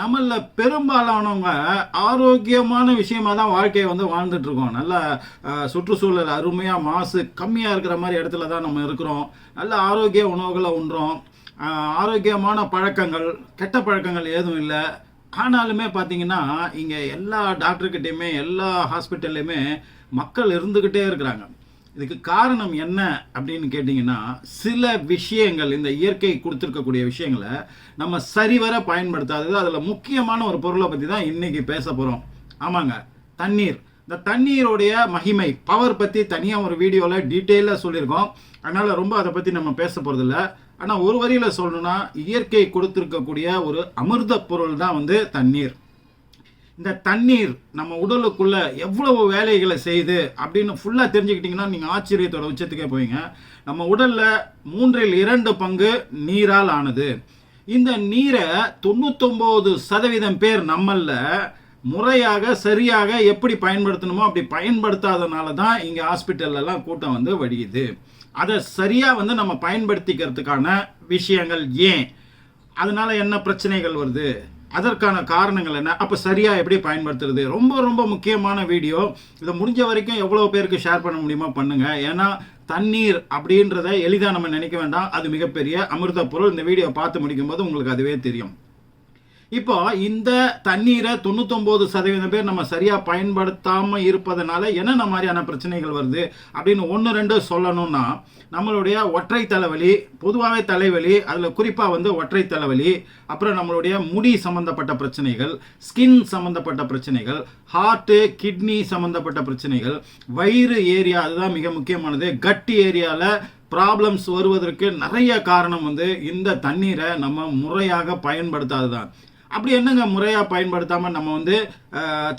நம்மள பெரும்பாலானவங்க ஆரோக்கியமான விஷயமா தான் வாழ்க்கையை வந்து வாழ்ந்துட்டு இருக்கோம். நல்ல சுற்றுச்சூழல் அருமையாக மாசு கம்மியாக இருக்கிற மாதிரி இடத்துல தான் நம்ம இருக்கிறோம். நல்ல ஆரோக்கிய உணவுகளை உண்றோம். ஆரோக்கியமான பழக்கங்கள் கெட்ட பழக்கங்கள் ஏதும் இல்லை. ஆனாலுமே பார்த்தீங்கன்னா இங்கே எல்லா டாக்டர்கிட்டையுமே எல்லா ஹாஸ்பிட்டல்லையுமே மக்கள் இருந்துக்கிட்டே இருக்கிறாங்க. இதுக்கு காரணம் என்ன அப்படின்னு கேட்டிங்கன்னா சில விஷயங்கள் இந்த இயற்கை கொடுத்துருக்கக்கூடிய விஷயங்களை நம்ம சரிவர பயன்படுத்தாதது. அதில் முக்கியமான ஒரு பொருளை பற்றி தான் இன்றைக்கி பேச போகிறோம் ஆமாங்க தண்ணீர். இந்த தண்ணீருடைய மகிமை பவர் பற்றி தனியாக ஒரு வீடியோவில் டீட்டெயிலாக சொல்லியிருக்கோம். அதனால் ரொம்ப அதை பற்றி நம்ம பேச போகிறதில்ல ஆனால் ஒரு வரியில் சொல்லணும்னா இயற்கை கொடுத்துருக்கக்கூடிய ஒரு அமிர்த பொருள் தான் வந்து தண்ணீர். இந்த தண்ணீர் நம்ம உடலுக்குள்ள எவ்வளவு வேலைகளை செய்யுது அப்படின்னு ஃபுல்லாக தெரிஞ்சுக்கிட்டிங்கன்னா நீங்கள் ஆச்சரியத்தோட உச்சத்துக்கே போவீங்க. நம்ம உடலில் மூன்றில் இரண்டு பங்கு நீரால் ஆனது. இந்த நீரை தொண்ணூத்தொம்பது சதவீதம் பேர் நம்மளில் முறையாக சரியாக எப்படி பயன்படுத்தணுமோ அப்படி பயன்படுத்தாதனால தான் இங்கே ஹாஸ்பிட்டல்லலாம் கூட்டம் வந்து வடியுது. அதை சரியாக வந்து நம்ம பயன்படுத்திக்கிறதுக்கான விஷயங்கள் ஏன்? அதனால என்ன பிரச்சனைகள் வருது? அதற்கான காரணங்கள் என்ன? அப்போ சரியாக எப்படி பயன்படுத்துறது? ரொம்ப ரொம்ப முக்கியமான வீடியோ. இதை முடிஞ்ச வரைக்கும் எவ்வளோ பேருக்கு ஷேர் பண்ண முடியுமோ பண்ணுங்கள் ஏன்னா தண்ணீர் அப்படின்றத எளிதாக நம்ம நினைக்க வேண்டாம். அது மிகப்பெரிய அமிர்த பொருள். இந்த வீடியோ பார்த்து முடிக்கும்போது உங்களுக்கு அதுவே தெரியும். இப்போ இந்த தண்ணீரை தொண்ணூத்தொம்பது சதவீதம் பேர் நம்ம சரியாக பயன்படுத்தாமல் இருப்பதனால என்னென்ன மாதிரியான பிரச்சனைகள் வருது அப்படின்னு ஒன்று ரெண்டு சொல்லணும்னா நம்மளுடைய ஒற்றை தலைவலி பொதுவாகவே தலைவலி அதில் குறிப்பாக வந்து ஒற்றை தலைவலி அப்புறம் நம்மளுடைய முடி சம்மந்தப்பட்ட பிரச்சனைகள் ஸ்கின் சம்மந்தப்பட்ட பிரச்சனைகள் ஹார்ட்டு கிட்னி சம்மந்தப்பட்ட பிரச்சனைகள் வயிறு ஏரியா அதுதான் மிக முக்கியமானது. கட்டி ஏரியாவில் ப்ராப்ளம்ஸ் வருவதற்கு நிறைய காரணம் வந்து இந்த தண்ணீரை நம்ம முறையாக பயன்படுத்தாது தான் அப்படி என்னங்க முறையாக பயன்படுத்தாமல் நம்ம வந்து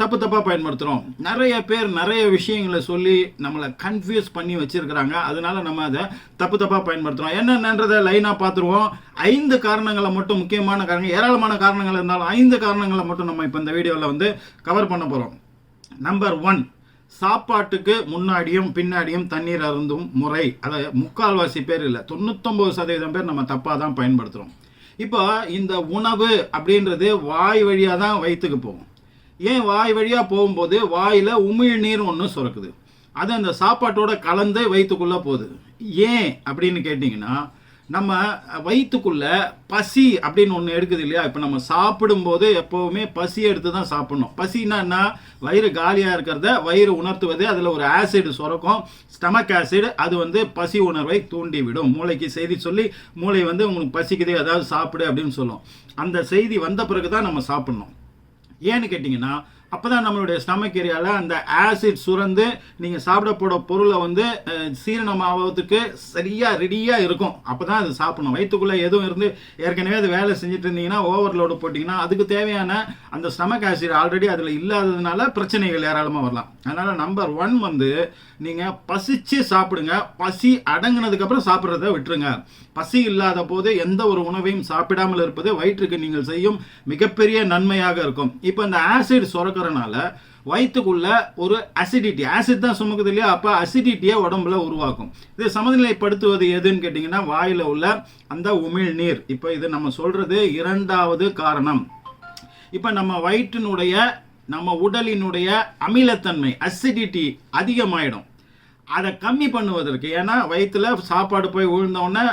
தப்பு தப்பாக பயன்படுத்துகிறோம் நிறைய பேர் நிறைய விஷயங்களை சொல்லி நம்மளை கன்ஃபியூஸ் பண்ணி வச்சிருக்கிறாங்க. அதனால நம்ம அதை தப்பு தப்பாக பயன்படுத்துகிறோம் என்னென்னன்றதை லைனாக பார்த்துருவோம். ஐந்து காரணங்களை மட்டும் முக்கியமான காரணங்கள் ஏராளமான காரணங்கள் இருந்தாலும் ஐந்து காரணங்களை மட்டும் நம்ம இப்போ இந்த வீடியோவில் வந்து கவர் பண்ண போகிறோம் நம்பர் ஒன் சாப்பாட்டுக்கு முன்னாடியும் பின்னாடியும் தண்ணீர் அருந்தும் முறை. அதை முக்கால்வாசி பேர் இல்லை தொண்ணூத்தொம்பது சதவீதம் பேர் நம்ம தப்பாக தான் பயன்படுத்துகிறோம் இப்போ இந்த உணவு அப்படின்றது வாய் வழியாக தான் வயிற்றுக்கு போகும். ஏன் வாய் வழியாக போகும்போது வாயில் உமிழ்நீர் ஒன்று சுரக்குது. அது அந்த சாப்பாட்டோட கலந்து வயிற்றுக்குள்ளே போகுது. ஏன் அப்படின்னு கேட்டிங்கன்னா நம்ம வயிற்றுக்குள்ள பசி அப்படின்னு ஒன்று எடுக்குது இல்லையா? இப்போ நம்ம சாப்பிடும்போது எப்போவுமே பசி எடுத்து தான் சாப்பிடணும். பசினா என்ன? வயிறு காலியாக இருக்கிறத வயிறு உணர்த்துவது அதில் ஒரு ஆசிட் சுரக்கும். ஸ்டமக் ஆசிட் அது வந்து பசி உணர்வை தூண்டி விடும் மூளைக்கு செய்தி சொல்லி மூளை வந்து உங்களுக்கு பசிக்குது ஏதாவது சாப்பிடு அப்படின்னு சொல்லும். அந்த செய்தி வந்த பிறகு தான் நம்ம சாப்பிடணும். ஏன்னு கேட்டிங்கன்னா அப்போ தான் நம்மளுடைய ஸ்டமக் ஏரியாவில் அந்த ஆசிட் சுரந்து நீங்கள் சாப்பிட போட பொருளை வந்து அஹ், சீரணம் ஆகிறதுக்கு சரியாக ரெடியாக இருக்கும். அப்போ தான் அது சாப்பிடணும். வயிற்றுக்குள்ளே எதுவும் இருந்து ஏற்கனவே அது வேலை செஞ்சுட்டு இருந்தீங்கன்னா ஓவர்லோடு போட்டிங்கன்னா அதுக்கு தேவையான அந்த ஸ்டமக் ஆசிட் ஆல்ரெடி அதில் இல்லாததுனால பிரச்சனைகள் ஏராளமாக வரலாம். அதனால் நம்பர் ஒன் வந்து நீங்கள் பசிச்சு சாப்பிடுங்க. பசி அடங்குனதுக்கப்புறம் சாப்பிட்றத விட்டுருங்க. பசி இல்லாத போது எந்த ஒரு உணவையும் சாப்பிடாமல் இருப்பது வயிற்றுக்கு நீங்கள் செய்யும் மிகப்பெரிய நன்மையாக இருக்கும். இப்போ இந்த ஆசிட் சுரக்கிறனால வயிற்றுக்குள்ள ஒரு அசிடிட்டி ஆசிட் தான் சுமக்குது இல்லையா? அப்போ அசிடிட்டியை உடம்புல உருவாக்கும். இது சமநிலைப்படுத்துவது எதுன்னு கேட்டிங்கன்னா வாயில் உள்ள அந்த உமிழ்நீர் இப்போ இது நம்ம சொல்கிறது இரண்டாவது காரணம். இப்போ நம்ம வயிற்றினுடைய நம்ம உடலினுடைய அமிலத்தன்மை அசிடிட்டி அதிகமாயிடும். அதை கம்மி பண்ணுவதற்கு ஏன்னா வயிற்றுல சாப்பாடு போய் விழுந்தோடனே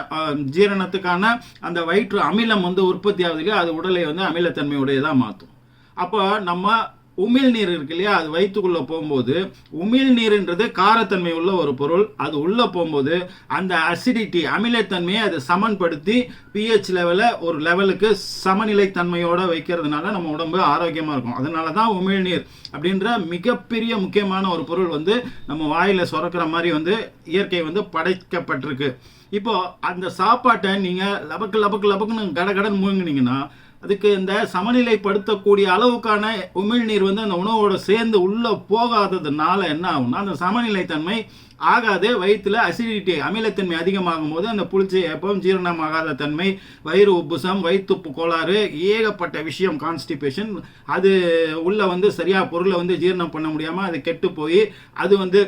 ஜீரணத்துக்கான அந்த வயிற்று அமிலம் வந்து உற்பத்தி ஆகுது இல்லையா? அது உடலை வந்து அமிலத்தன்மையுடையதாக மாற்றும் அப்போ நம்ம உமிழ்நீர் இருக்கு இல்லையா? அது வயிற்றுக்குள்ளே போகும்போது உமிழ்நீர்ன்றது காரத்தன்மை உள்ள ஒரு பொருள். அது உள்ளே போகும்போது அந்த அசிடிட்டி அமிலத்தன்மையை அது சமன்படுத்தி பிஹெச் லெவலில் ஒரு லெவலுக்கு சமநிலைத்தன்மையோடு வைக்கிறதுனால நம்ம உடம்பு ஆரோக்கியமாக இருக்கும். அதனால தான் உமிழ்நீர் அப்படின்ற மிகப்பெரிய முக்கியமான ஒரு பொருள் வந்து நம்ம வாயில் சுரக்கிற மாதிரி வந்து இயற்கை வந்து படைக்கப்பட்டிருக்கு. இப்போ அந்த சாப்பாட்டை நீங்கள் லபக்கு லபக்கு லபக்குன்னு கட கடன் மூங்கினீங்கன்னா அதுக்கு இந்த சமநிலைப்படுத்தக்கூடிய அளவுக்கான உமிழ்நீர் வந்து அந்த உணவோட சேர்ந்து உள்ளே போகாததுனால என்ன ஆகும்னா அந்த சமநிலைத்தன்மை ஆகாது. வயிற்றில் அசிடிட்டி அமிலத்தன்மை அதிகமாகும் போது அந்த புளிச்சி எப்பவும் ஜீரணமாகாத தன்மை வயிறு உப்புசம் வயிற்றுப்பு கோளாறு ஏகப்பட்ட விஷயம் கான்ஸ்டிபேஷன் அது உள்ளே வந்து சரியாக பொருளை வந்து ஜீரணம் பண்ண முடியாமல் அது கெட்டு போய் அது வந்து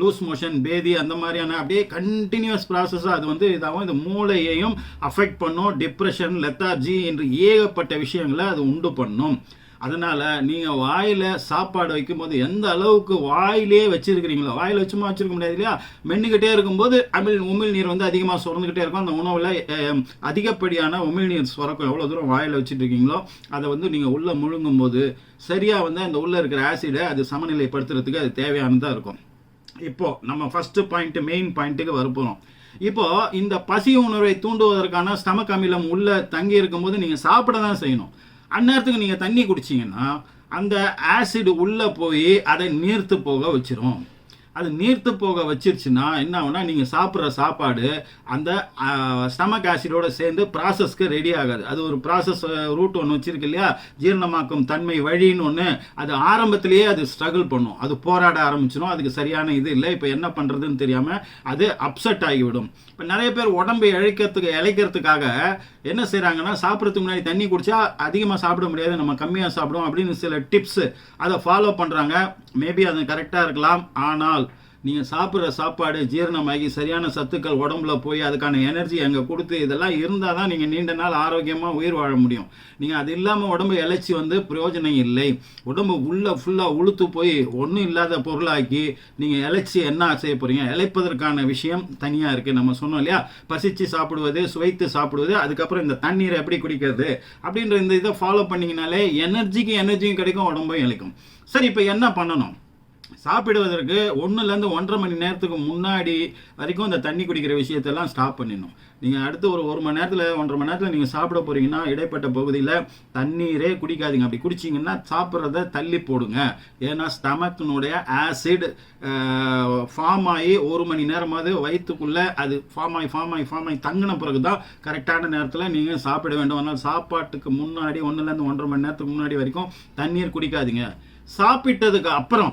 லூஸ் மோஷன் பேதி அந்த மாதிரியான அப்படியே கண்டினியூஸ் ப்ராசஸாக அது வந்து இதாகும். இது மூளையையும் அஃபெக்ட் பண்ணும். டிப்ரெஷன் லெத்தார்ஜி என்று ஏகப்பட்ட விஷயங்களை அது உண்டு பண்ணும். அதனால் நீங்கள் வாயில் சாப்பாடு வைக்கும்போது எந்த அளவுக்கு வாயிலே வச்சிருக்கிறீங்களோ வாயில் வச்சுமா வச்சிருக்க முடியாது இல்லையா? மென்னுக்கிட்டே இருக்கும்போது அமிழ் உமிழ் நீர் வந்து அதிகமாக சுரந்துக்கிட்டே இருக்கும். அந்த உணவில் அதிகப்படியான உமிழ் நீர் சுரக்கும். எவ்வளோ தூரம் வாயில் வச்சுட்டு இருக்கீங்களோ அதை வந்து நீங்கள் உள்ளே முழுங்கும் போது சரியாக வந்து அந்த உள்ளே இருக்கிற ஆசிடை அது சமநிலைப்படுத்துறதுக்கு அது தேவையானதாக இருக்கும். இப்போ நம்ம ஃபர்ஸ்ட் பாயிண்ட் மெயின் பாயிண்ட்டுக்கு வரப்போகிறோம் இப்போ இந்த பசி உணர்வை தூண்டுவதற்கான ஸ்டமக் அமிலம் உள்ள தங்கி இருக்கும்போது நீங்கள் சாப்பிட தான் செய்யணும். அந்நேரத்துக்கு நீங்கள் தண்ணி குடிச்சீங்கன்னா அந்த ஆசிட் உள்ளே போய் அதை நீர்த்து போக வச்சிரும். அது நீர்த்து போக வச்சிருச்சுன்னா என்ன ஆகுனா நீங்கள் சாப்பிட்ற சாப்பாடு அந்த ஸ்டமக் ஆசிடோட சேர்ந்து ப்ராசஸ்க்கு ரெடி ஆகாது. அது ஒரு ப்ராசஸ் ரூட் ஒன்று வச்சிருக்கு இல்லையா? ஜீரணமாக்கும் தன்மை வழின்னு ஒன்று அது ஆரம்பத்திலேயே அது ஸ்ட்ரகிள் பண்ணும். அது போராட ஆரம்பிச்சிடும் அதுக்கு சரியான இது இல்லை. இப்போ என்ன பண்ணுறதுன்னு தெரியாமல் அது அப்செட் ஆகிவிடும். இப்போ நிறைய பேர் உடம்பை இழைக்கிறதுக்கு இழைக்கிறதுக்காக என்ன செய்கிறாங்கன்னா சாப்பிட்றதுக்கு முன்னாடி தண்ணி குடித்தா அதிகமாக சாப்பிட முடியாது நம்ம கம்மியாக சாப்பிடுவோம் அப்படின்னு சில டிப்ஸு அதை ஃபாலோ பண்ணுறாங்க மேபி அது கரெக்டாக இருக்கலாம். ஆனால் நீங்கள் சாப்பிட்ற சாப்பாடு ஜீரணமாகி சரியான சத்துக்கள் உடம்புல போய் அதுக்கான எனர்ஜி அங்கே கொடுத்து இதெல்லாம் இருந்தால் தான் நீங்கள் நீண்ட நாள் ஆரோக்கியமாக உயிர் வாழ முடியும். நீங்கள் அது இல்லாமல் உடம்பு இழைச்சி வந்து பிரயோஜனம் இல்லை. உடம்பு உள்ளே ஃபுல்லாக உளுத்து போய் ஒன்றும் இல்லாத பொருளாக்கி நீங்கள் இழைச்சி என்ன செய்ய போகிறீங்க இழைப்பதற்கான விஷயம் தனியாக இருக்குது நம்ம சொன்னோம் இல்லையா? பசிச்சு சாப்பிடுவது சுவைத்து சாப்பிடுவது அதுக்கப்புறம் இந்த தண்ணீரை எப்படி குடிக்கிறது அப்படின்ற இந்த இதை ஃபாலோ பண்ணிங்கனாலே எனர்ஜிக்கு எனர்ஜியும் கிடைக்கும் உடம்பும் இழைக்கும் சரி இப்போ என்ன பண்ணணும்? சாப்பிடுவதற்கு ஒன்றுலேருந்து ஒன்றரை மணி நேரத்துக்கு முன்னாடி வரைக்கும் இந்த தண்ணி குடிக்கிற விஷயத்தெல்லாம் ஸ்டாப் பண்ணிடணும். நீங்கள் அடுத்து ஒரு ஒரு மணி நேரத்தில் ஒன்றரை மணி நேரத்தில் நீங்கள் சாப்பிட போகிறீங்கன்னா இடைப்பட்ட பகுதியில் தண்ணீரே குடிக்காதீங்க. அப்படி குடிச்சிங்கன்னா சாப்பிட்றத தள்ளி போடுங்க. ஏன்னா ஸ்டமக்கினுடைய ஆசிட் ஃபார்ம் ஆகி ஒரு மணி நேரமாவது வயிற்றுக்குள்ளே அது ஃபார்ம் ஆகி ஃபார்ம் ஆகி ஃபார்ம் ஆகி தங்கின பிறகு தான் கரெக்டான நேரத்தில் நீங்கள் சாப்பிட வேண்டும். அதனால் சாப்பாட்டுக்கு முன்னாடி ஒன்றுலேருந்து ஒன்றரை மணி நேரத்துக்கு முன்னாடி வரைக்கும் தண்ணீர் குடிக்காதீங்க. சாப்பிட்டதுக்கு அப்புறம்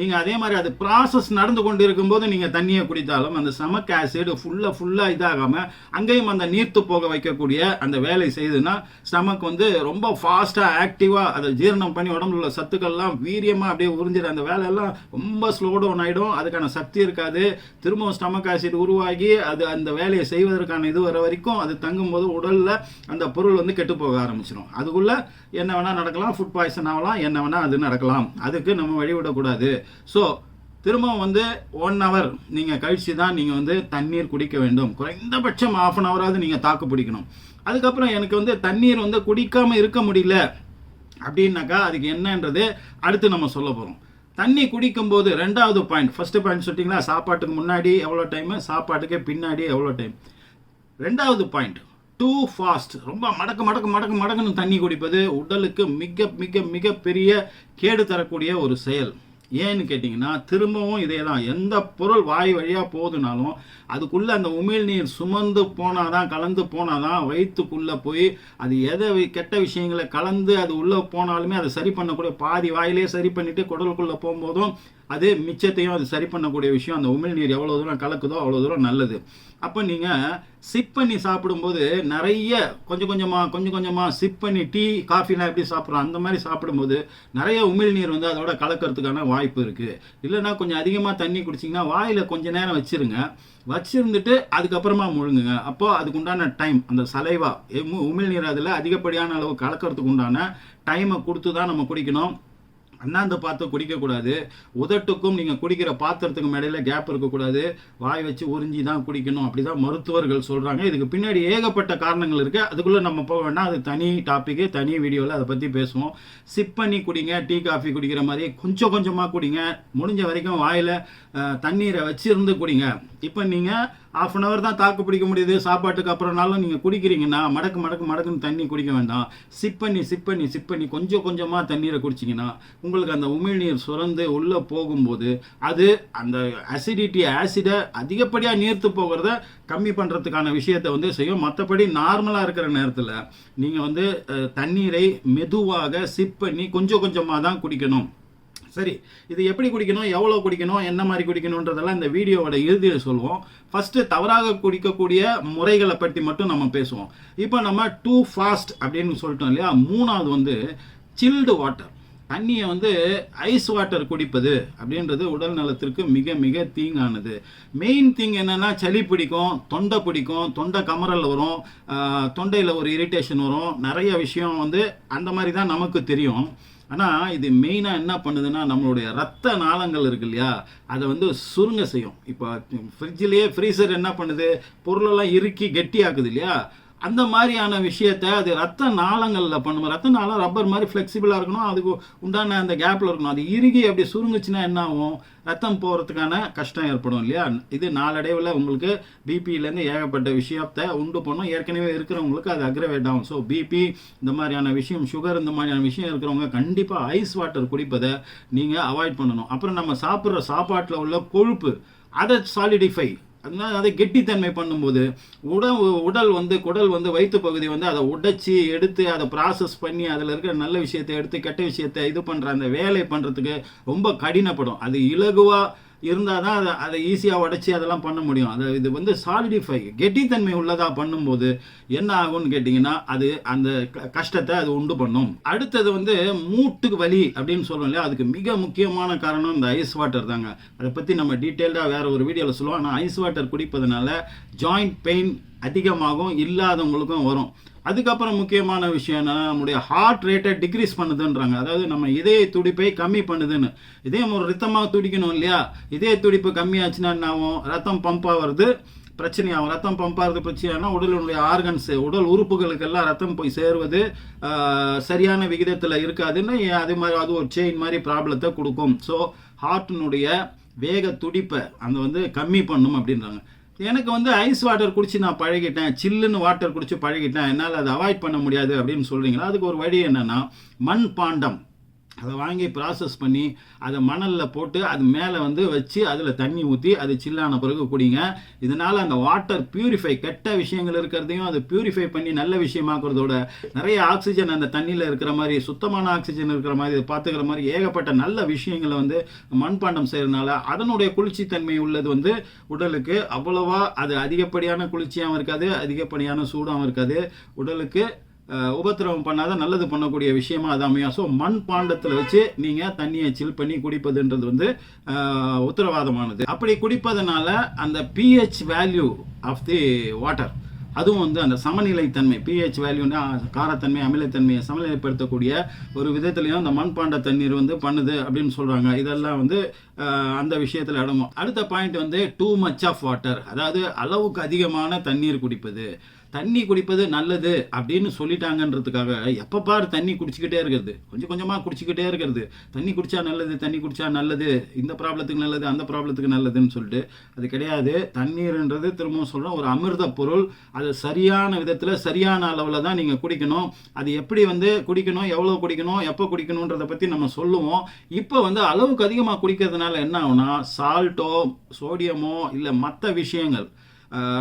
நீங்கள் அதே மாதிரி அது ப்ராசஸ் நடந்து கொண்டு இருக்கும்போது நீங்கள் தண்ணியை குடித்தாலும் அந்த சமக் ஆசிட் ஃபுல்லாக ஃபுல்லாக இதாகாமல் அங்கேயும் அந்த நீர்த்து போக வைக்கக்கூடிய அந்த வேலை செய்யுதுன்னா ஸ்டமக் வந்து ரொம்ப ஃபாஸ்ட்டாக ஆக்டிவாக அதை ஜீரணம் பண்ணி உடம்புல உள்ள சத்துக்கள்லாம் வீரியமாக அப்படியே உறிஞ்சிட அந்த வேலையெல்லாம் ரொம்ப ஸ்லோ டவுன் ஆகிடும் அதுக்கான சக்தி இருக்காது. திரும்பவும் ஸ்டமக் ஆசிட் உருவாகி அது அந்த வேலையை செய்வதற்கான இது வர வரைக்கும் அது தங்கும்போது உடலில் அந்த பொருள் வந்து கெட்டு போக ஆரம்பிச்சிடும் அதுக்குள்ளே என்ன வேணால் நடக்கலாம். ஃபுட் பாய்சன் ஆகலாம். என்ன வேணால் அது நடக்கலாம். அதுக்கு நம்ம வழிவிடக்கூடாது. ஸோ திரும்பவும் வந்து ஒன் ஹவர் நீங்கள் கழிச்சு தான் நீங்கள் வந்து தண்ணீர் குடிக்க வேண்டும். குறைந்தபட்சம் ஆஃப் அன் ஹவராவது நீங்கள் தாக்கு பிடிக்கணும். அதுக்கப்புறம் எனக்கு வந்து தண்ணீர் வந்து குடிக்காமல் இருக்க முடியல அப்படின்னாக்கா அதுக்கு என்னன்றது அடுத்து நம்ம சொல்ல போகிறோம் தண்ணி குடிக்கும்போது ரெண்டாவது பாயிண்ட் ஃபஸ்ட்டு பாயிண்ட் சொல்லிட்டிங்களா? சாப்பாட்டுக்கு முன்னாடி எவ்வளோ டைமு சாப்பாட்டுக்கு பின்னாடி எவ்வளோ டைம் ரெண்டாவது பாயிண்ட் டூ ஃபாஸ்ட் ரொம்ப மடக்கு மடக்கு மடக்கு மடக்குன்னு தண்ணி குடிப்பது உடலுக்கு மிக மிக மிக பெரிய கேடு தரக்கூடிய ஒரு செயல். ஏன்னு கேட்டிங்கன்னா திரும்பவும் இதே தான் எந்த பொருள் வாய் வழியாக போகுதுனாலும் அதுக்குள்ளே அந்த உமிழ்நீர் சுமந்து போனால் தான் கலந்து போனால் தான் வயிற்றுக்குள்ளே போய் அது எதை கெட்ட விஷயங்களை கலந்து அது உள்ளே போனாலுமே அதை சரி பண்ணக்கூடிய பாதி வாயிலே சரி பண்ணிவிட்டு குடலுக்குள்ளே போகும்போதும் அது மிச்சத்தையும் அது சரி பண்ணக்கூடிய விஷயம் அந்த உமிழ்நீர் எவ்வளோ தூரம் கலக்குதோ அவ்வளோ தூரம் நல்லது. அப்போ நீங்கள் சிப் பண்ணி சாப்பிடும்போது நிறைய கொஞ்சம் கொஞ்சமாக கொஞ்சம் கொஞ்சமாக சிப் பண்ணி டீ காஃபிலாம் எப்படி சாப்பிட்றோம் அந்த மாதிரி சாப்பிடும்போது நிறைய உமிழ்நீர் வந்து அதோட கலக்கிறதுக்கான வாய்ப்பு இருக்குது இல்லைன்னா கொஞ்சம் அதிகமாக தண்ணி குடிச்சிங்கன்னா வாயில் கொஞ்ச நேரம் வச்சுருங்க. வச்சுருந்துட்டு அதுக்கப்புறமா முழுங்குங்க. அப்போது அதுக்கு உண்டான டைம் அந்த சலைவா எம்மு- உமிழ்நீர் அதில் அதிகப்படியான அளவு கலக்கிறதுக்கு உண்டான டைமை கொடுத்து தான் நம்ம குடிக்கணும். அண்ணாந்து பார்த்து குடிக்கக்கூடாது. உதட்டுக்கும் நீங்கள் குடிக்கிற பாத்திரத்துக்கும் இடையில கேப் இருக்கக்கூடாது. வாய் வச்சு உறிஞ்சி தான் குடிக்கணும். அப்படி தான் மருத்துவர்கள் சொல்கிறாங்க இதுக்கு பின்னாடி ஏகப்பட்ட காரணங்கள் இருக்குது அதுக்குள்ளே நம்ம போக வேண்டாம். அது தனி டாப்பிக்கு தனி வீடியோவில் அதை பற்றி பேசுவோம். சிப் பண்ணி குடிங்க டீ காஃபி குடிக்கிற மாதிரி கொஞ்சம் கொஞ்சமாக குடிங்க. முடிஞ்ச வரைக்கும் வாயில் தண்ணீரை வச்சிருந்து குடிங்க. இப்போ நீங்கள் ஆஃப் அன் ஹவர் தான் தாக்கு பிடிக்க முடியுது. சாப்பாட்டுக்கு அப்புறம்னாலும் நீங்கள் குடிக்கிறீங்கன்னா மடக்கு மடக்கு மடக்குன்னு தண்ணி குடிக்க வேண்டாம். சிப் பண்ணி சிப் பண்ணி சிப் பண்ணி கொஞ்சம் கொஞ்சமாக தண்ணீரை குடிச்சிங்கன்னா உங்களுக்கு அந்த உமிழ்நீர் சுரந்து உள்ளே போகும்போது அது அந்த அசிடிட்டி ஆசிடை அதிகப்படியாக நீர்த்து போகிறத கம்மி பண்ணுறதுக்கான விஷயத்தை வந்து செய்யும். மற்றபடி நார்மலாக இருக்கிற நேரத்தில் நீங்கள் வந்து தண்ணீரை மெதுவாக சிப் பண்ணி கொஞ்சம் கொஞ்சமாக தான் குடிக்கணும். சரி இது எப்படி குடிக்கணும்? எவ்வளோ குடிக்கணும்? என்ன மாதிரி குடிக்கணுன்றதெல்லாம் இந்த வீடியோவோட இறுதியில் சொல்லுவோம் ஃபஸ்ட்டு தவறாக குடிக்கக்கூடிய முறைகளை பற்றி மட்டும் நம்ம பேசுவோம். இப்போ நம்ம டூ ஃபாஸ்ட் அப்படின்னு சொல்லிட்டோம் இல்லையா? மூணாவது வந்து சில்டு வாட்டர் தண்ணியை வந்து ஐஸ் வாட்டர் குடிப்பது அப்படின்றது உடல் நலத்திற்கு மிக மிக தீங்கானது. மெயின் திங் என்னென்னா சளி பிடிக்கும் தொண்டை பிடிக்கும் தொண்டை கமரல் வரும் தொண்டையில் ஒரு இரிட்டேஷன் வரும். நிறைய விஷயம் வந்து அந்த மாதிரி தான் நமக்கு தெரியும். ஆனால் இது மெயினாக என்ன பண்ணுதுன்னா நம்மளுடைய ரத்த நாளங்கள் இருக்கு இல்லையா? அதை வந்து சுருங்க செய்யும். இப்போ ஃப்ரிட்ஜிலேயே ஃப்ரீசர் என்ன பண்ணுது? பொருளெல்லாம் இறுக்கி கெட்டியாக்குது இல்லையா? அந்த மாதிரியான விஷயத்த அது ரத்த நாளங்களில் பண்ணும். ரத்த நாளம் ரப்பர் மாதிரி ஃப்ளெக்சிபிளாக இருக்கணும். அதுக்கு உண்டான அந்த கேப்பில் இருக்கணும். அது இறுகி அப்படி சுருங்குச்சுன்னா என்ன ஆகும்? ரத்தம் போகிறதுக்கான கஷ்டம் ஏற்படும் இல்லையா? இது நாளடைவில் உங்களுக்கு பிபியிலேருந்து ஏகப்பட்ட விஷயத்தை உண்டு பண்ணும். ஏற்கனவே இருக்கிறவங்களுக்கு அது அக்ரவேட் ஆகும். ஸோ பிபி இந்த மாதிரியான விஷயம் சுகர் இந்த மாதிரியான விஷயம் இருக்கிறவங்க கண்டிப்பாக ஐஸ் வாட்டர் குடிப்பதை நீங்கள் அவாய்ட் பண்ணணும். அப்புறம் நம்ம சாப்பிட்ற சாப்பாட்டில் உள்ள கொழுப்பு அதை சாலிடிஃபை அதனால் அதை கெட்டித்தன்மை பண்ணும்போது உடல் உடல் வந்து குடல் வந்து வயிற்று பகுதி வந்து அதை உடைச்சி எடுத்து அதை ப்ராசஸ் பண்ணி அதில் இருக்கிற நல்ல விஷயத்தை எடுத்து கெட்ட விஷயத்தை இது பண்ணுற அந்த வேலை பண்ணுறதுக்கு ரொம்ப கடினப்படும். அது இலகுவாக இருந்தால் தான் அதை அதை ஈஸியாக உடச்சி அதெல்லாம் பண்ண முடியும். அதை இது வந்து சாலிடிஃபை கெட்டித்தன்மை உள்ளதாக பண்ணும்போது என்ன ஆகும்னு கேட்டிங்கன்னா அது அந்த க- கஷ்டத்தை அது உண்டு பண்ணும். அடுத்தது வந்து மூட்டுக்கு வலி அப்படின்னு சொல்கிறோம் இல்லையா? அதுக்கு மிக முக்கியமான காரணம் இந்த ஐஸ் வாட்டர் தாங்க. அதை பற்றி நம்ம டீட்டெயில்டாக வேறு ஒரு வீடியோவில் சொல்லுவோம். ஆனால் ஐஸ் வாட்டர் குடிப்பதனால ஜாயிண்ட் பெயின் அதிகமாகும் இல்லாதவங்களுக்கும் வரும். அதுக்கப்புறம் முக்கியமான விஷயம் என்னன்னா நம்முடைய ஹார்ட் ரேட்டை டிக்ரீஸ் பண்ணுதுன்றாங்க. அதாவது நம்ம இதய துடிப்பை கம்மி பண்ணுதுன்னு. இதயம் ஒரு ரித்தமாக துடிக்கணும் இல்லையா? இதய துடிப்பு கம்மியாச்சுன்னா என்ன ஆகும்? ரத்தம் பம்ப் ஆகிறது பிரச்சனையாகும் ரத்தம் பம்ப் ஆகிறது பிரச்சனைனா உடலினுடைய ஆர்கன்ஸ் உடல் உறுப்புகளுக்கெல்லாம் ரத்தம் போய் சேருவது சரியான விகிதத்தில் இருக்காதுன்னு அதே மாதிரி அது ஒரு செயின் மாதிரி ப்ராப்ளத்தை கொடுக்கும். ஸோ ஹார்ட்டினுடைய வேக துடிப்பை அந்த வந்து கம்மி பண்ணும் அப்படின்றாங்க. எனக்கு வந்து ஐஸ் வாட்டர் குடிச்சு நான் பழகிட்டேன். சில்லுன்னு வாட்டர் குடிச்சு பழகிட்டேன். என்னால் அதை அவாய்ட் பண்ண முடியாது அப்படின்னு சொல்றீங்களா? அதுக்கு ஒரு வழி என்னன்னா மண் பாண்டம் அதை வாங்கி ப்ராசஸ் பண்ணி அதை மணலில் போட்டு அது மேலே வந்து வச்சு அதில் தண்ணி ஊற்றி அது சில்லான பிறகு குடிங்க. இதனால் அந்த வாட்டர் பியூரிஃபை கெட்ட விஷயங்கள் இருக்கிறதையும் அது பியூரிஃபை பண்ணி நல்ல விஷயமாக்குறதோட நிறைய ஆக்சிஜன் அந்த தண்ணியில் இருக்கிற மாதிரி சுத்தமான ஆக்சிஜன் இருக்கிற மாதிரி இதை பார்த்துக்கிற மாதிரி ஏகப்பட்ட நல்ல விஷயங்களை வந்து மண்பாண்டம் செய்கிறதுனால அதனுடைய குளிர்ச்சித்தன்மை உள்ளது வந்து உடலுக்கு அவ்வளோவா அது அதிகப்படியான குளிர்ச்சியாகவும் இருக்காது அதிகப்படியான சூடாகவும் இருக்காது. உடலுக்கு உபத்திரவம் பண்ணாத நல்லது பண்ணக்கூடிய விஷயமா அது அமையும். ஸோ மண் பாண்டத்தில் வச்சு நீங்கள் தண்ணியை சில் பண்ணி குடிப்பதுன்றது வந்து உத்தரவாதமானது. அப்படி குடிப்பதனால அந்த pH value of the water அதுவும் வந்து அந்த சமநிலைத்தன்மை பிஹெச் வேல்யூனா காரத்தன்மை அமிலத்தன்மையை சமநிலைப்படுத்தக்கூடிய ஒரு விதத்துலையும் அந்த மண்பாண்ட தண்ணீர் வந்து பண்ணுது அப்படின்னு சொல்கிறாங்க இதெல்லாம் வந்து அந்த விஷயத்தில் இடமும் அடுத்த பாயிண்ட் வந்து டூ மச் ஆஃப் வாட்டர் அதாவது அளவுக்கு அதிகமான தண்ணீர் குடிப்பது. தண்ணி குடிப்பது நல்லது அப்படின்னு சொல்லிட்டாங்கன்றதுக்காக எப்போ பாரு தண்ணி குடிச்சிக்கிட்டே இருக்கிறது. கொஞ்சம் கொஞ்சமாக குடிச்சிக்கிட்டே இருக்கிறது. தண்ணி குடித்தா நல்லது தண்ணி குடித்தா நல்லது இந்த ப்ராப்ளத்துக்கு நல்லது அந்த ப்ராப்ளத்துக்கு நல்லதுன்னு சொல்லிட்டு அது கிடையாது. தண்ணீர்ன்றது திரும்பவும் சொல்கிறோம் ஒரு அமிர்த பொருள். அது சரியான விதத்தில் சரியான அளவில் தான் நீங்கள் குடிக்கணும். அது எப்படி வந்து குடிக்கணும் எவ்வளோ குடிக்கணும் எப்போ குடிக்கணுன்றதை பற்றி நம்ம சொல்லுவோம். இப்போ வந்து அளவுக்கு அதிகமாக குடிக்கிறதுனால என்ன ஆகுனா சால்ட்டோ சோடியமோ இல்லை மற்ற விஷயங்கள்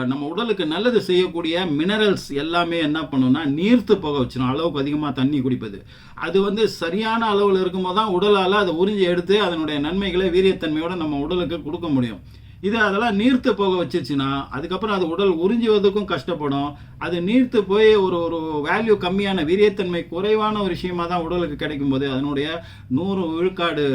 நம்ம உடலுக்கு நல்லது செய்யக்கூடிய மினரல்ஸ் எல்லாமே என்ன பண்ணும்னா நீர்த்து போக வச்சிடும் அளவுக்கு அதிகமாக தண்ணி குடிப்பது. அது வந்து சரியான அளவில் இருக்கும்போது தான் உடலால் அதை உறிஞ்சி எடுத்து அதனுடைய நன்மைகளை வீரியத்தன்மையோட நம்ம உடலுக்கு கொடுக்க முடியும். இது அதெல்லாம் நீர்த்து போக வச்சிருச்சுன்னா அதுக்கப்புறம் அது உடல் உறிஞ்சுவதற்கும் கஷ்டப்படும். அது நீர்த்து போய் ஒரு ஒரு வேல்யூ கம்மியான வீரியத்தன்மை குறைவான ஒரு விஷயமா தான் உடலுக்கு கிடைக்கும் போது அதனுடைய நூறு விழுக்காடு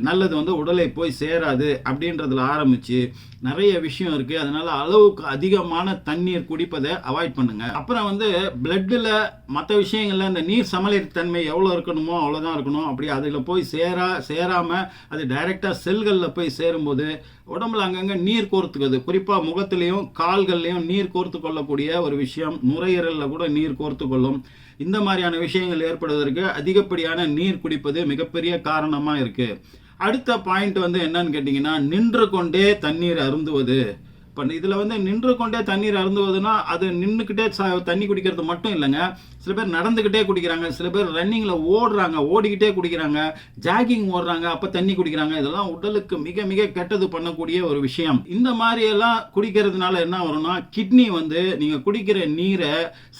நல்லது வந்து உடலை போய் சேராது அப்படின்றதுல ஆரம்பிச்சு நிறைய விஷயம் இருக்கு. அதனால அளவுக்கு அதிகமான தண்ணீர் குடிப்பதை அவாய்ட் பண்ணுங்க. அப்புறம் வந்து பிளட்டில் மற்ற விஷயங்கள்ல இந்த நீர் சமநிலைத்தன்மை எவ்வளோ இருக்கணுமோ அவ்வளோதான் இருக்கணும். அப்படி அதில் போய் சேரா சேராம அது டைரெக்டாக செல்களில் போய் சேரும்போது உடம்புல அங்கங்கே நீர் கோர்த்துக்குது. குறிப்பாக முகத்துலேயும் கால்கள்லேயும் நீர் கோர்த்து கொள்ளக்கூடிய ஒரு விஷயம். நுரையீரலில் கூட நீர் கோர்த்து கொள்ளும். இந்த மாதிரியான விஷயங்கள் ஏற்படுவதற்கு அதிகப்படியான நீர் குடிப்பது மிகப்பெரிய காரணமாக இருக்குது அடுத்த பாயிண்ட் வந்து என்னன்னு கேட்டிங்கன்னா நின்று கொண்டே தண்ணீர் அருந்துவது. இப்போ இதில் வந்து நின்று கொண்டே தண்ணீர் அருந்துவதுன்னா அது நின்றுக்கிட்டே தண்ணி குடிக்கிறது மட்டும் இல்லைங்க. சில பேர் நடந்துக்கிட்டே குடிக்கிறாங்க சில பேர் ரன்னிங்கில் ஓடுறாங்க ஓடிக்கிட்டே குடிக்கிறாங்க ஜாகிங் ஓடுறாங்க அப்போ தண்ணி குடிக்கிறாங்க. இதெல்லாம் உடலுக்கு மிக மிக கெட்டது பண்ணக்கூடிய ஒரு விஷயம். இந்த மாதிரியெல்லாம் குடிக்கிறதுனால என்ன வரும்னா கிட்னி வந்து நீங்கள் குடிக்கிற நீரை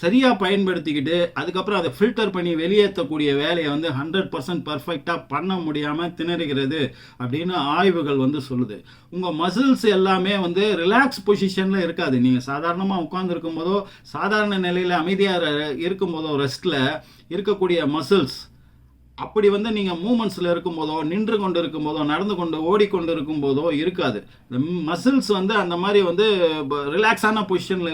சரியாக பயன்படுத்திக்கிட்டு அதுக்கப்புறம் அதை ஃபில்டர் பண்ணி வெளியேற்றக்கூடிய வேலையை வந்து ஹண்ட்ரட் பர்சன்ட் பர்ஃபெக்டாக பண்ண முடியாமல் திணறுகிறது அப்படின்னு ஆய்வுகள் வந்து சொல்லுது. உங்கள் மசில்ஸ் எல்லாமே வந்து ரிலாக்ஸ் பொசிஷனில் இருக்காது. நீங்கள் சாதாரணமாக உட்காந்துருக்கும் போதோ சாதாரண நிலையில் அமைதியாக இருக்கும் இருக்கும்போதோ ரெஸ்ட்டில் இருக்கக்கூடிய மசில்ஸ் அப்படி வந்து நீங்கள் மூமெண்ட்ஸில் இருக்கும்போதோ நின்று கொண்டு இருக்கும்போதோ நடந்து கொண்டு ஓடிக்கொண்டு இருக்கும்போதோ இருக்காது. இந்த மசில்ஸ் வந்து அந்த மாதிரி வந்து ரிலாக்ஸான பொசிஷனில்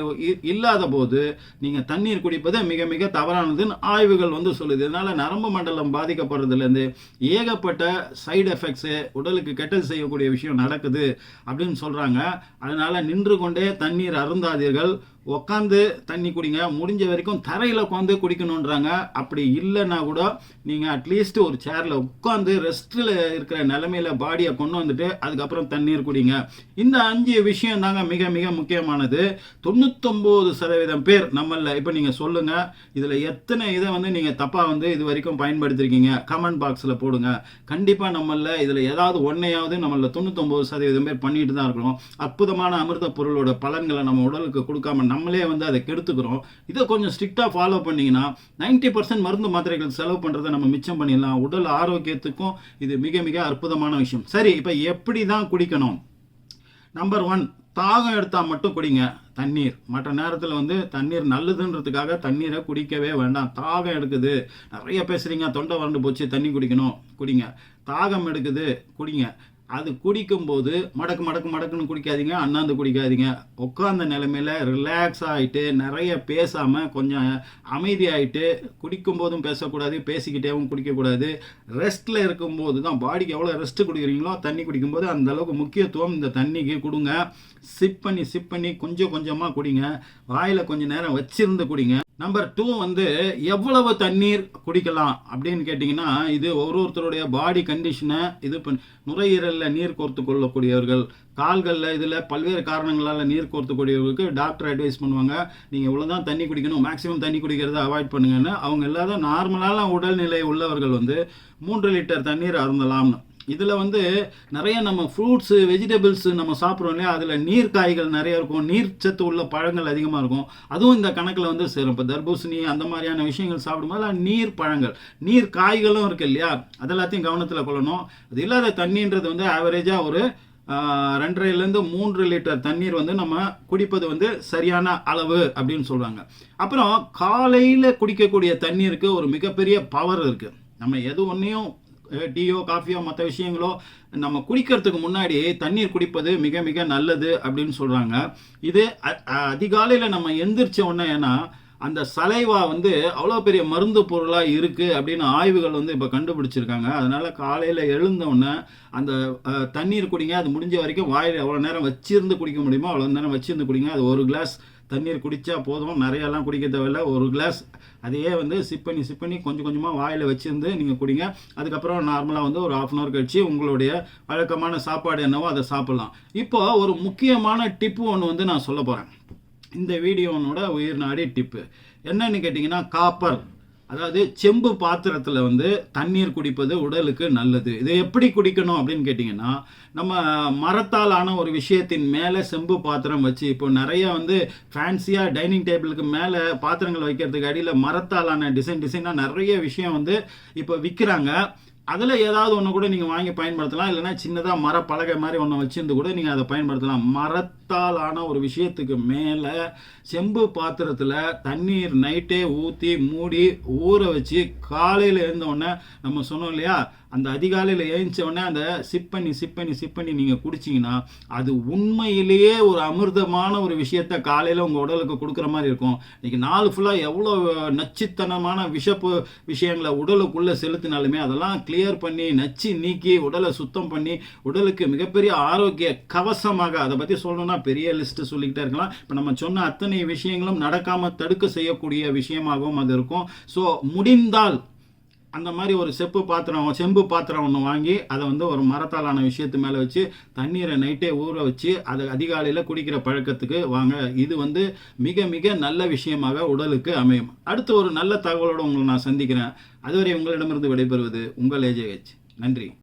இல்லாத போது நீங்கள் தண்ணீர் குடிப்பது மிக மிக தவறானதுன்னு ஆய்வுகள் வந்து சொல்லுது. இதனால் நரம்பு மண்டலம் பாதிக்கப்படுறதுலேருந்து ஏகப்பட்ட சைடு எஃபெக்ட்ஸு உடலுக்கு கெட்டது செய்யக்கூடிய விஷயம் நடக்குது அப்படின்னு சொல்கிறாங்க அதனால் நின்று கொண்டே தண்ணீர் அருந்தாதீர்கள். உட்காந்து தண்ணி குடிங்க. முடிஞ்ச வரைக்கும் தரையில் உட்காந்து குடிக்கணுன்றாங்க அப்படி இல்லைன்னா கூட நீங்கள் அட்லீஸ்ட் ஒரு சேரில் உட்காந்து ரெஸ்ட்டில் இருக்கிற நிலமையில பாடியை கொண்டு வந்துட்டு அதுக்கப்புறம் தண்ணீர் குடிங்க. இந்த அஞ்சு விஷயம் தாங்க மிக மிக முக்கியமானது. தொண்ணூத்தொம்பது சதவீதம் பேர் நம்மள இப்போ நீங்கள் சொல்லுங்கள் இதில் எத்தனை இதை வந்து நீங்கள் தப்பாக வந்து இது வரைக்கும் பயன்படுத்திருக்கீங்க? கமெண்ட் பாக்ஸில் போடுங்க. கண்டிப்பாக நம்மள இதில் ஏதாவது ஒன்றையாவது நம்மள தொண்ணூத்தொம்பது சதவீதம் பேர் பண்ணிட்டு தான் இருக்கிறோம் அற்புதமான அமிர்த பொருளோட பலன்களை நம்ம உடலுக்கு கொடுக்காம நம்மளே வந்து அதை கெடுத்துக்கிறோம். இதை கொஞ்சம் ஸ்ட்ரிக்டாக ஃபாலோ பண்ணிங்கன்னா நைன்ட்டி பர்சன்ட் மருந்து மாத்திரைகள் செலவு பண்ணுறதை நம்ம மிச்சம் பண்ணிடலாம். உடல் ஆரோக்கியத்துக்கும் இது மிக மிக அற்புதமான விஷயம். சரி இப்போ எப்படி தான் குடிக்கணும்? நம்பர் ஒன் தாகம் எடுத்தால் மட்டும் குடிங்க. தண்ணீர். மற்ற நேரத்தில் வந்து தண்ணீர் நல்லதுன்றதுக்காக தண்ணீரை குடிக்கவே வேண்டாம். தாகம் எடுக்குது. நிறைய பேசுகிறீங்க தொண்டை வறண்டு போச்சு தண்ணி குடிக்கணும். குடிங்க. தாகம் எடுக்குது குடிங்க. அது குடிக்கும்போது மடக்கு மடக்கு மடக்குன்னு குடிக்காதீங்க அண்ணாந்து குடிக்காதீங்க. உட்காந்த நிலைமையில ரிலாக்ஸ் ஆகிட்டு நிறைய பேசாமல் கொஞ்சம் அமைதியாகிட்டு குடிக்கும் போதும் பேசக்கூடாது பேசிக்கிட்டேவும் குடிக்கக்கூடாது. ரெஸ்ட்டில் இருக்கும்போது தான் பாடிக்கு எவ்வளோ ரெஸ்ட் குடிக்கிறீங்களோ தண்ணி குடிக்கும்போது அந்த அளவுக்கு முக்கியத்துவம் இந்த தண்ணிக்கு கொடுங்க. சிப் பண்ணி சிப் பண்ணி கொஞ்சம் கொஞ்சமாக குடிங்க. வாயில் கொஞ்சம் நேரம் வச்சிருந்து குடிங்க. நம்பர் டூ வந்து எவ்வளவு தண்ணீர் குடிக்கலாம் அப்படின்னு கேட்டிங்கன்னா இது ஒரு ஒருத்தருடைய பாடி கண்டிஷனை இது பண்ணி நுரையீரலில் நீர் கோர்த்து கொள்ளக்கூடியவர்கள் கால்களில் இதில் பல்வேறு காரணங்களால் நீர் கோர்த்துக்கூடியவர்களுக்கு டாக்டர் அட்வைஸ் பண்ணுவாங்க. நீங்கள் இவ்வளோ தான் தண்ணி குடிக்கணும் மேக்ஸிமம் தண்ணி குடிக்கிறத அவாய்ட் பண்ணுங்கன்னு. அவங்க இல்லாத நார்மலான உடல்நிலை உள்ளவர்கள் வந்து மூன்று லிட்டர் தண்ணீர் அருந்தலாம்னு. இதில் வந்து நிறைய நம்ம ஃப்ரூட்ஸு வெஜிடபிள்ஸ் நம்ம சாப்பிட்றோம் இல்லையா? அதில் நீர் காய்கள் நிறைய இருக்கும். நீர் சத்து உள்ள பழங்கள் அதிகமாக இருக்கும். அதுவும் இந்த கணக்கில் வந்து சேரும். இப்போ தர்பூசணி அந்த மாதிரியான விஷயங்கள் சாப்பிடும்போது நீர் பழங்கள் நீர் காய்களும் இருக்கு இல்லையா? அதெல்லாத்தையும் கவனத்தில் கொள்ளணும். அது இல்லாத தண்ணின்றது வந்து ஆவரேஜாக ஒரு ரெண்டரைலேருந்து மூன்று லிட்டர் தண்ணீர் வந்து நம்ம குடிப்பது வந்து சரியான அளவு அப்படின்னு சொல்கிறாங்க அப்புறம் காலையில் குடிக்கக்கூடிய தண்ணீருக்கு ஒரு மிகப்பெரிய பவர் இருக்குது நம்ம எது ஒன்றையும் டீயோ காஃபியோ மற்ற விஷயங்களோ நம்ம குடிக்கிறதுக்கு முன்னாடி தண்ணீர் குடிப்பது மிக மிக நல்லது அப்படின்னு சொல்கிறாங்க இது அ- அதிகாலையில் நம்ம எந்திரிச்ச உடனே ஏன்னா அந்த சலைவா வந்து அவ்வளோ பெரிய மருந்து பொருளாக இருக்குது அப்படின்னு ஆய்வுகள் வந்து இப்போ கண்டுபிடிச்சிருக்காங்க. அதனால் காலையில் எழுந்தவுடனே அந்த தண்ணீர் குடிங்க அது முடிஞ்ச வரைக்கும் வாயில் எவ்வளோ நேரம் வச்சிருந்து குடிக்க முடியுமோ அவ்வளோ நேரம் வச்சிருந்து குடிங்க. அது ஒரு கிளாஸ் தண்ணீர் குடித்தா போதும். நிறையெல்லாம் குடிக்க தேவையில்ல. ஒரு கிளாஸ் அதையே வந்து சிப் பண்ணி சிப் பண்ணி கொஞ்சம் கொஞ்சமாக வாயில் வச்சுருந்து நீங்கள் குடிங்க. அதுக்கப்புறம் நார்மலாக வந்து ஒரு ஆஃப் அன் ஹவர் கழிச்சு உங்களுடைய வழக்கமான சாப்பாடு என்னவோ அதை சாப்பிட்லாம். இப்போ ஒரு முக்கியமான டிப்பு ஒன்று வந்து நான் சொல்ல போகிறேன் இந்த வீடியோனோட உயிர் நாடி டிப்பு என்னன்னு கேட்டிங்கன்னா காப்பர். அதாவது செம்பு பாத்திரத்தில் வந்து தண்ணீர் குடிப்பது உடலுக்கு நல்லது. இதை எப்படி குடிக்கணும் அப்படின்னு கேட்டிங்கன்னா நம்ம மரத்தாலான ஒரு விஷயத்தின் மேலே செம்பு பாத்திரம் வச்சு இப்போ நிறைய வந்து ஃபேன்சியாக டைனிங் டேபிளுக்கு மேலே பாத்திரங்கள் வைக்கிறதுக்கு அடியில் மரத்தாலான டிசைன் டிசைனாக நிறைய விஷயம் வந்து இப்போ விற்கிறாங்க அதில் ஏதாவது ஒன்று கூட நீங்கள் வாங்கி பயன்படுத்தலாம். இல்லைன்னா சின்னதாக மரப்பலகை மாதிரி ஒன்று வச்சுருந்து கூட நீங்கள் அதை பயன்படுத்தலாம். மரத்தால் ஆன ஒரு விஷயத்துக்கு மேலே செம்பு பாத்திரத்தில் தண்ணீர் நைட்டே ஊற்றி மூடி ஊற வச்சு காலையில் இருந்தோடனே நம்ம சொன்னோம் இல்லையா அந்த அதிகாலையில் எழுந்த உடனே அந்த சிப் பண்ணி சிப் பண்ணி சிப் பண்ணி நீங்கள் குடிச்சிங்கன்னா அது உண்மையிலேயே ஒரு அமிர்தமான ஒரு விஷயத்த காலையில் உங்கள் உடலுக்கு கொடுக்குற மாதிரி இருக்கும். இன்னைக்கு நாள் ஃபுல்லாக எவ்வளோ நச்சுத்தனமான விஷப்பு விஷயங்களை உடலுக்குள்ளே செலுத்தினாலுமே அதெல்லாம் கிளியர் பண்ணி நச்சு நீக்கி உடலை சுத்தம் பண்ணி உடலுக்கு மிகப்பெரிய ஆரோக்கிய கவசமாக அதை பற்றி சொல்லணும்னா பெரிய லிஸ்ட்டு சொல்லிக்கிட்டே இருக்கலாம். இப்போ நம்ம சொன்ன அத்தனை விஷயங்களும் நடக்காமல் தடுக்க செய்யக்கூடிய விஷயமாகவும் அது இருக்கும். ஸோ முடிந்தால் அந்த மாதிரி ஒரு செப்பு பாத்திரம் செம்பு பாத்திரம் ஒன்று வாங்கி அதை வந்து ஒரு மரத்தாலான விஷயத்து மேலே வச்சு தண்ணீரை நைட்டே ஊற வச்சு அதை அதிகாலையில் குடிக்கிற பழக்கத்துக்கு வாங்க. இது வந்து மிக மிக நல்ல விஷயமாக உடலுக்கு அமையும். அடுத்து ஒரு நல்ல தகவலோடு உங்களை நான் சந்திக்கிறேன். அதுவரை உங்களிடமிருந்து விடைபெறுவது உங்கள் ஏஜேஹெச். நன்றி.